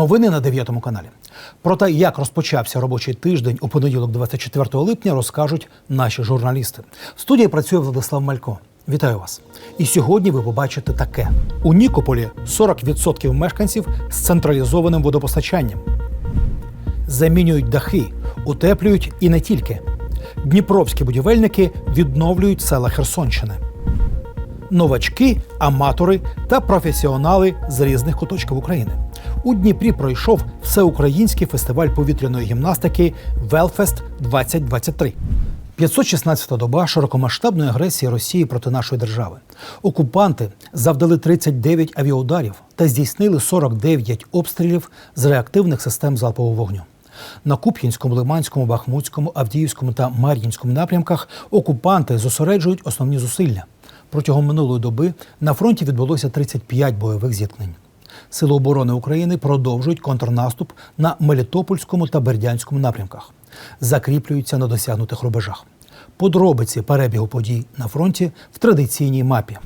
Новини на 9 каналі. Про те, як розпочався робочий тиждень у понеділок, 24 липня, розкажуть наші журналісти. В студії працює Владислав Малько. Вітаю вас! І сьогодні ви побачите таке: у Нікополі 40% мешканців з централізованим водопостачанням. Замінюють дахи, утеплюють і не тільки. Дніпровські будівельники відновлюють села Херсонщини. Новачки, аматори та професіонали з різних куточків України. У Дніпрі пройшов всеукраїнський фестиваль повітряної гімнастики Велфест 2023 516-та доба широкомасштабної агресії Росії проти нашої держави. Окупанти завдали 39 авіаударів та здійснили 49 обстрілів з реактивних систем залпового вогню. На Куп'янському, Лиманському, Бахмутському, Авдіївському та Мар'їнському напрямках окупанти зосереджують основні зусилля. Протягом минулої доби на фронті відбулося 35 бойових зіткнень. Сили оборони України продовжують контрнаступ на Мелітопольському та Бердянському напрямках, закріплюються на досягнутих рубежах. Подробиці перебігу подій на фронті в традиційній мапі.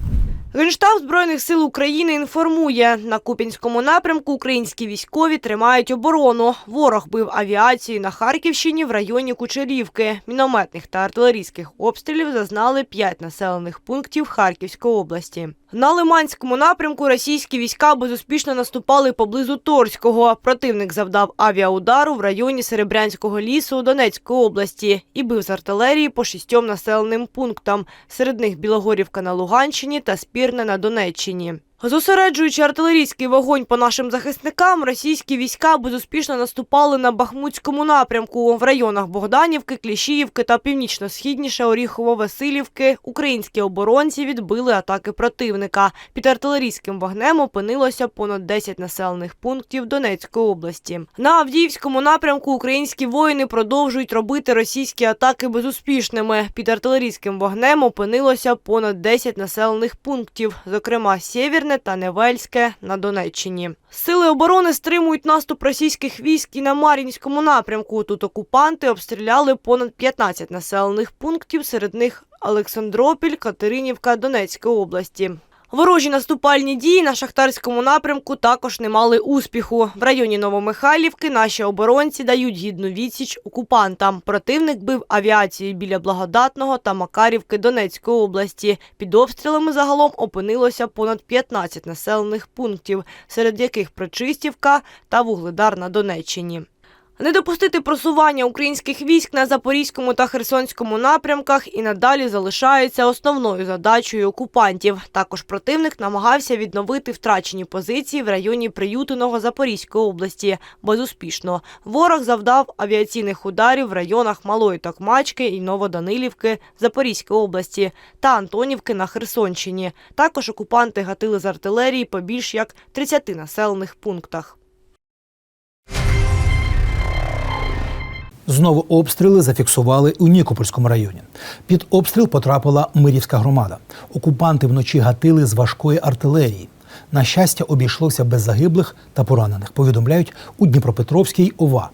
Генштаб Збройних сил України інформує, на Купінському напрямку українські військові тримають оборону. Ворог бив авіацію на Харківщині в районі Кучерівки. Мінометних та артилерійських обстрілів зазнали п'ять населених пунктів Харківської області. На Лиманському напрямку російські війська безуспішно наступали поблизу Торського. Противник завдав авіаудару в районі Серебрянського лісу у Донецької області і бив з артилерії по шістьом населеним пунктам. Серед них Білогорівка на Луганщині та Спірне на Донеччині. Зосереджуючи артилерійський вогонь по нашим захисникам, російські війська безуспішно наступали на Бахмутському напрямку в районах Богданівки, Кліщіївки та північно-східніше Оріхово-Василівки. Українські оборонці відбили атаки противника. Під артилерійським вогнем опинилося понад 10 населених пунктів Донецької області. На Авдіївському напрямку українські воїни продовжують робити російські атаки безуспішними. Під артилерійським вогнем опинилося понад 10 населених пунктів, зокрема Сєвєрне та Невельське на Донеччині. Сили оборони стримують наступ російських військ і на Мар'їнському напрямку. Тут окупанти обстріляли понад 15 населених пунктів, серед них Олександропіль, Катеринівка Донецької області. Ворожі наступальні дії на шахтарському напрямку також не мали успіху. В районі Новомихайлівки наші оборонці дають гідну відсіч окупантам. Противник бив авіацією біля Благодатного та Макарівки Донецької області. Під обстрілами загалом опинилося понад 15 населених пунктів, серед яких Причистівка та Вугледар на Донеччині. Не допустити просування українських військ на Запорізькому та Херсонському напрямках і надалі залишається основною задачею окупантів. Також противник намагався відновити втрачені позиції в районі Приютиного Запорізької області. Безуспішно. Ворог завдав авіаційних ударів в районах Малої Токмачки і Новоданилівки Запорізької області та Антонівки на Херсонщині. Також окупанти гатили з артилерії по більш як 30 населених пунктах. Знову обстріли зафіксували у Нікопольському районі. Під обстріл потрапила Мирівська громада. Окупанти вночі гатили з важкої артилерії. На щастя, обійшлося без загиблих та поранених. Повідомляють у Дніпропетровській ОВА.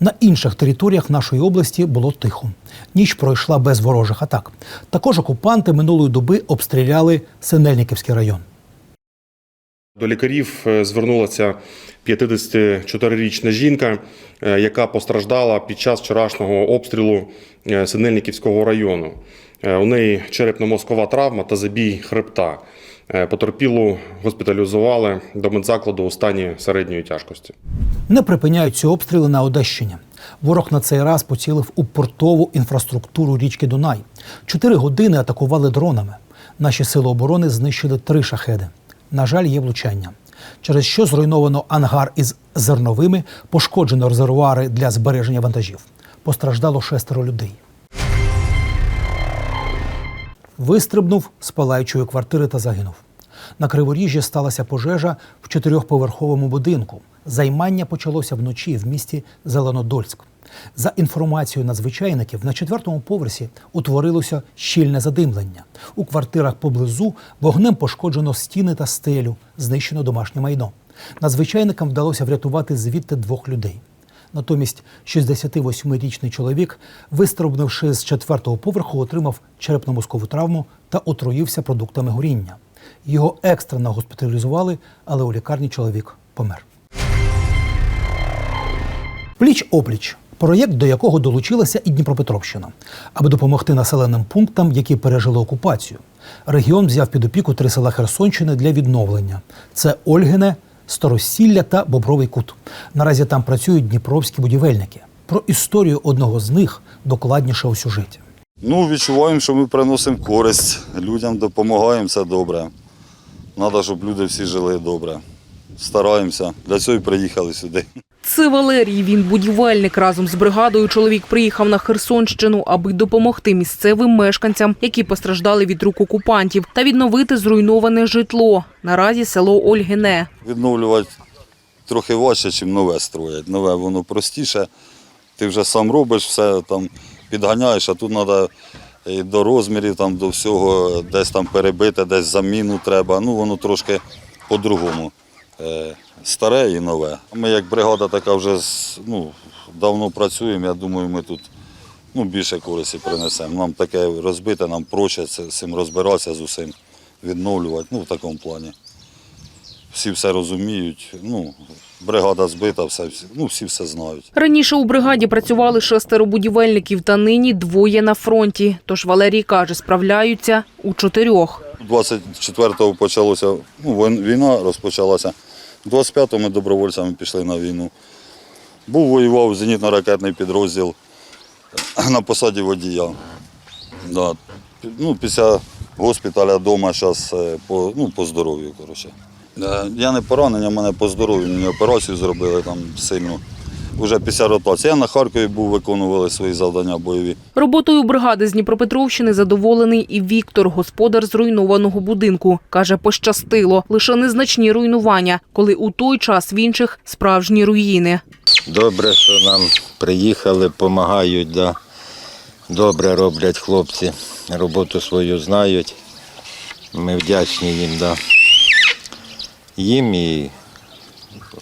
На інших територіях нашої області було тихо. Ніч пройшла без ворожих атак. Також окупанти минулої доби обстріляли Синельниківський район. До лікарів е, звернулася 54-річна жінка, е, яка постраждала під час вчорашнього обстрілу е, Синельниківського району. У неї черепно-мозкова травма та забій хребта. Потерпілу госпіталізували до медзакладу у стані середньої тяжкості. Не припиняються обстріли на Одещині. Ворог на цей раз поцілив у портову інфраструктуру річки Дунай. Чотири години атакували дронами. Наші сили оборони знищили три шахеди. На жаль, є влучання. Через що зруйновано ангар із зерновими, пошкоджено резервуари для збереження вантажів. Постраждало шестеро людей. Вистрибнув з палаючої квартири та загинув. На Криворіжжі сталася пожежа в чотирьохповерховому будинку. Займання почалося вночі в місті Зеленодольськ. За інформацією надзвичайників, на четвертому поверсі утворилося щільне задимлення. У квартирах поблизу вогнем пошкоджено стіни та стелю, знищено домашнє майно. Надзвичайникам вдалося врятувати звідти двох людей. Натомість 68-річний чоловік, вистрибнувши з четвертого поверху, отримав черепно-мозкову травму та отруївся продуктами горіння. Його екстрено госпіталізували, але у лікарні чоловік помер. Пліч опліч проєкт, до якого долучилася і Дніпропетровщина, аби допомогти населеним пунктам, які пережили окупацію. Регіон взяв під опіку три села Херсонщини для відновлення: це Ольгине, Старосілля та Бобровий Кут. Наразі там працюють дніпровські будівельники. Про історію одного з них докладніше у сюжеті. Ну, відчуваємо, що ми приносимо користь, людям допомагаємо, це добре. Треба, щоб люди всі жили добре. Стараємося. Для цього і приїхали сюди. Це Валерій. Він будівельник. Разом з бригадою чоловік приїхав на Херсонщину, аби допомогти місцевим мешканцям, які постраждали від рук окупантів, та відновити зруйноване житло. Наразі село Ольгине. Відновлювати трохи важче, ніж нове строять. Нове воно простіше. Ти вже сам робиш все, там підганяєш, а тут треба і до розмірів, там, до всього, десь там перебити, десь заміну треба. Ну, воно трошки по-другому. Е, Старе і нове. Ми як бригада така вже ну, давно працюємо, я думаю, ми тут ну, більше користі принесемо. Нам таке розбите, нам проще з цим розбиратися з усім, відновлювати, ну, в такому плані. Всі все розуміють, ну, бригада збита, все, ну, всі все знають. Раніше у бригаді працювали шестеро будівельників, та нині двоє на фронті. Тож Валерій каже, справляються у чотирьох. 24-го почалося, ну, війна розпочалася. 25-го ми добровольцями пішли на війну. Був воював зенітно-ракетний підрозділ на посаді водія. Да. Ну, після госпіталя вдома зараз по, ну, по здоров'ю. Коротше. Е, Я не поранення, мене по здоров'ю, мені операцію зробили там сильну. Уже після ротації. Я на Харкові був, виконували свої завдання бойові. Роботою бригади з Дніпропетровщини задоволений і Віктор, господар зруйнованого будинку. Каже, пощастило. Лише незначні руйнування, коли у той час в інших справжні руїни. Добре, що нам приїхали, допомагають, да. добре роблять хлопці, роботу свою знають. Ми вдячні їм, да. їм і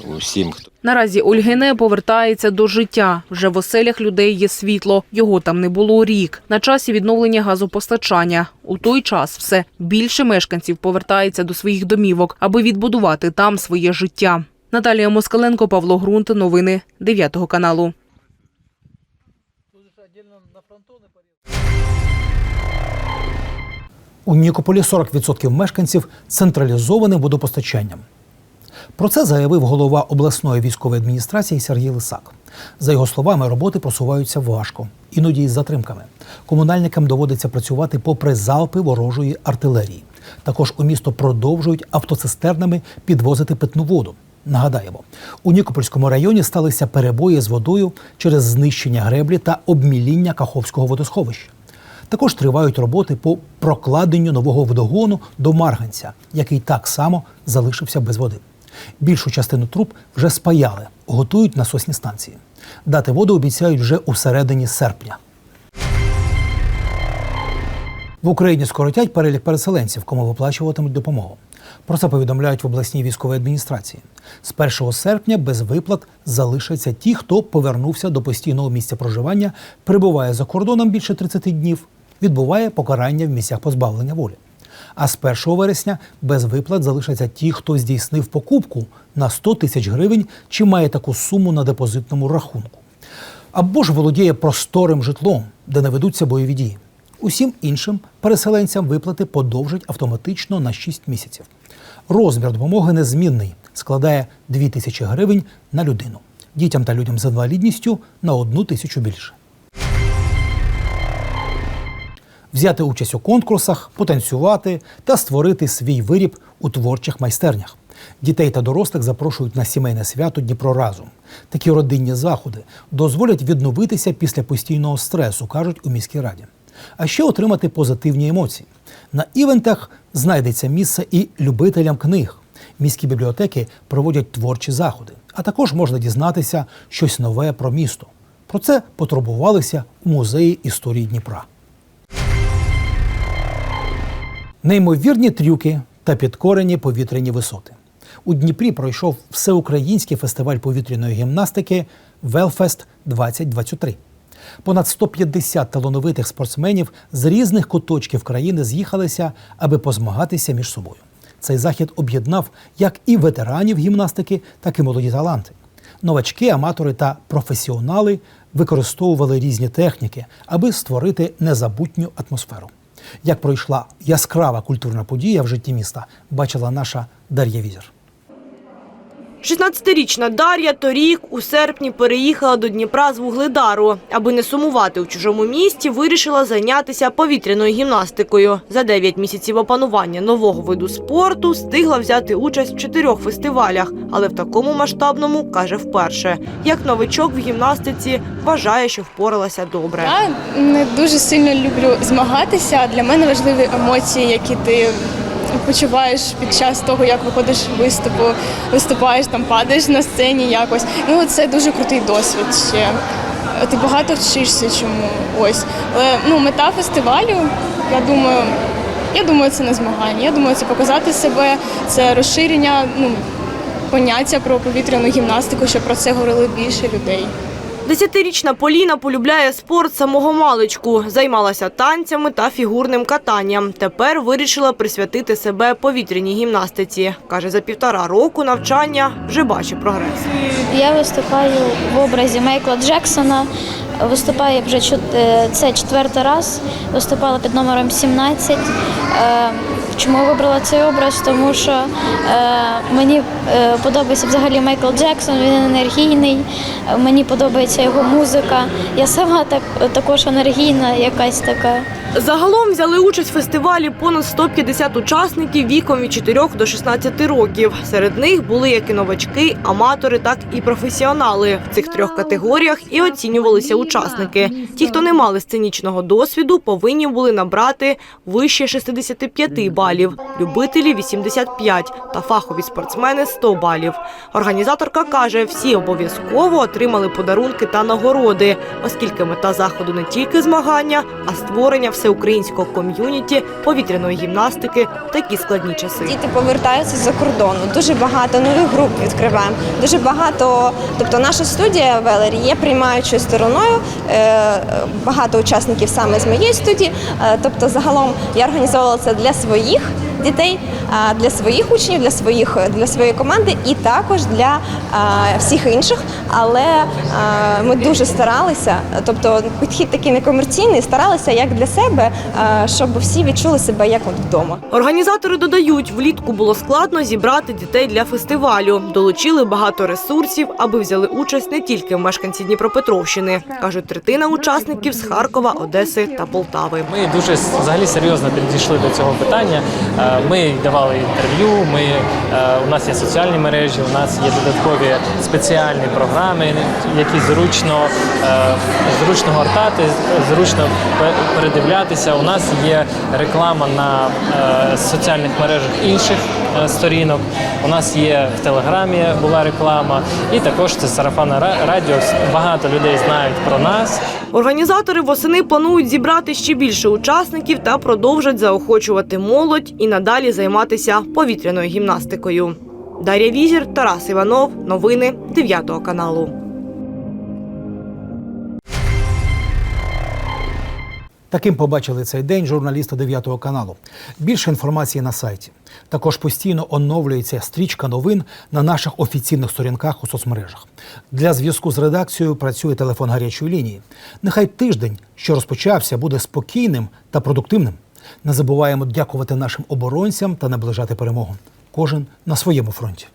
усім, хто. Наразі Ольгине повертається до життя. Вже в оселях людей є світло. Його там не було рік. На часі відновлення газопостачання. У той час все більше мешканців повертається до своїх домівок, аби відбудувати там своє життя. Наталія Москаленко, Павло Грунт. Новини 9 каналу. У Нікополі 40% мешканців централізованим водопостачанням. Про це заявив голова обласної військової адміністрації Сергій Лисак. За його словами, роботи просуваються важко, іноді із затримками. Комунальникам доводиться працювати попри залпи ворожої артилерії. Також у місто продовжують автоцистернами підвозити питну воду. Нагадаємо, у Нікопольському районі сталися перебої з водою через знищення греблі та обміління Каховського водосховища. Також тривають роботи по прокладенню нового водогону до Марганця, який так само залишився без води. Більшу частину труб вже спаяли, готують насосні станції. Дати воду обіцяють вже у середині серпня. В Україні скоротять перелік переселенців, кому виплачуватимуть допомогу. Про це повідомляють в обласній військовій адміністрації. З 1 серпня без виплат залишаться ті, хто повернувся до постійного місця проживання, перебуває за кордоном більше 30 днів, відбуває покарання в місцях позбавлення волі. А з 1 вересня без виплат залишаться ті, хто здійснив покупку на 100 тисяч гривень чи має таку суму на депозитному рахунку. Або ж володіє просторим житлом, де не ведуться бойові дії. Усім іншим переселенцям виплати подовжать автоматично на 6 місяців. Розмір допомоги незмінний, складає 2 тисячі гривень на людину. Дітям та людям з інвалідністю на одну тисячу більше. Взяти участь у конкурсах, потанцювати та створити свій виріб у творчих майстернях. Дітей та дорослих запрошують на сімейне свято Дніпро разом. Такі родинні заходи дозволять відновитися після постійного стресу, кажуть у міській раді. А ще отримати позитивні емоції. На івентах знайдеться місце і любителям книг. Міські бібліотеки проводять творчі заходи, а також можна дізнатися щось нове про місто. Про це потурбувалися у музеї історії Дніпра. Неймовірні трюки та підкорені повітряні висоти. У Дніпрі пройшов всеукраїнський фестиваль повітряної гімнастики Велфест 2023. Понад 150 талановитих спортсменів з різних куточків країни з'їхалися, аби позмагатися між собою. Цей захід об'єднав як і ветеранів гімнастики, так і молоді таланти. Новачки, аматори та професіонали використовували різні техніки, аби створити незабутню атмосферу. Як пройшла яскрава культурна подія в житті міста, бачила наша Дар'я Візер. 16-річна Дар'я торік у серпні переїхала до Дніпра з Вугледару. Аби не сумувати у чужому місті, вирішила зайнятися повітряною гімнастикою. За 9 місяців опанування нового виду спорту встигла взяти участь в чотирьох фестивалях, але в такому масштабному каже вперше. Як новичок в гімнастиці вважає, що впоралася добре. Я не дуже сильно люблю змагатися. Для мене важливі емоції, які ти почуваєш під час того, як виходиш виступу, виступаєш там, падаєш на сцені якось. Ну це дуже крутий досвід ще. Ти багато вчишся чому ось. Але ну, мета фестивалю, я думаю, я думаю, це не змагання. Я думаю, це показати себе, це розширення ну, поняття про повітряну гімнастику, щоб про це говорили більше людей. Десятирічна Поліна полюбляє спорт самого маличку, займалася танцями та фігурним катанням. Тепер вирішила присвятити себе повітряній гімнастиці. Каже, за півтора року навчання вже бачить прогрес. Я виступаю в образі Майкла Джексона. Виступаю вже е, це четвертий раз. Виступала під номером 17. Чому вибрала цей образ? Тому що е, мені е, подобається взагалі Майкл Джексон, він енергійний, мені подобається його музика. Я сама так, також енергійна, якась така. Загалом взяли участь в фестивалі понад 150 учасників віком від 4 до 16 років. Серед них були як і новачки, аматори, так і професіонали. В цих трьох категоріях і оцінювалися учасники. Ті, хто не мали сценічного досвіду, повинні були набрати вище 65 балів, любителі 85 та фахові спортсмени 100 балів. Організаторка каже, всі обов'язково отримали подарунки та нагороди, оскільки мета заходу не тільки змагання, а створення всеукраїнського ком'юніті повітряної гімнастики такі складні часи. Діти повертаються з-за кордону. Дуже багато нових груп відкриваємо. Дуже багато, тобто наша студія Велері є приймаючою стороною. Е, Багато учасників саме з моєї студії. Е, Тобто, загалом я організовувала це для своїх дітей, для своїх учнів, для своїх для своєї команди і також для всіх інших. Але ми дуже старалися. Тобто, підхід такий некомерційний, старалися як для себе, щоб всі відчули себе як от вдома. Організатори додають, влітку було складно зібрати дітей для фестивалю. Долучили багато ресурсів, аби взяли участь не тільки мешканці Дніпропетровщини. кажуть, третина учасників з Харкова, Одеси та Полтави. Ми дуже взагалі серйозно підійшли до цього питання. Е, Ми давали інтерв'ю. Ми е, у нас є соціальні мережі, у нас є додаткові спеціальні програми, які зручно е, зручно гортати, зручно пе- передивлятися. У нас є реклама на соціальних мережах інших сторінок. У нас є в Телеграмі була реклама, і також це сарафана ра- радіо. Багато людей знають про нас. Організатори восени планують зібрати ще більше учасників та продовжать заохочувати молодь і надалі займатися повітряною гімнастикою. Дар'я Візір, Тарас Іванов. Новини 9 каналу. Таким побачили цей день журналісти 9 каналу. Більше інформації на сайті. Також постійно оновлюється стрічка новин на наших офіційних сторінках у соцмережах. Для зв'язку з редакцією працює телефон гарячої лінії. Нехай тиждень, що розпочався, буде спокійним та продуктивним. Не забуваємо дякувати нашим оборонцям та наближати перемогу. Кожен на своєму фронті.